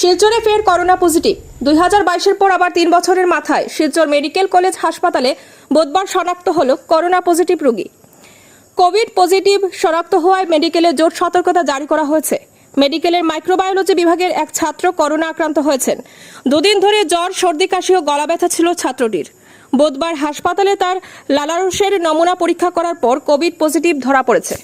শিলচরে ফের corona positive. দুই হাজার বাইশের পর আবার তিন বছরের মাথায় শিলচর মেডিকেল কলেজ হাসপাতালে বুধবার শনাক্ত হল করোনা পজিটিভ রোগী। কোভিড পজিটিভ শনাক্ত হওয়ায় মেডিকেলে জোর সতর্কতা জারি করা হয়েছে। মেডিকেলের মাইক্রোবায়োলজি বিভাগের এক ছাত্র করোনা আক্রান্ত হয়েছেন। দুদিন ধরে জ্বর, সর্দি, কাশি ও গলা ব্যথা ছিল ছাত্রটির। বুধবার হাসপাতালে তার লালারসের নমুনা পরীক্ষা করার পর কোভিড পজিটিভ ধরা পড়েছে।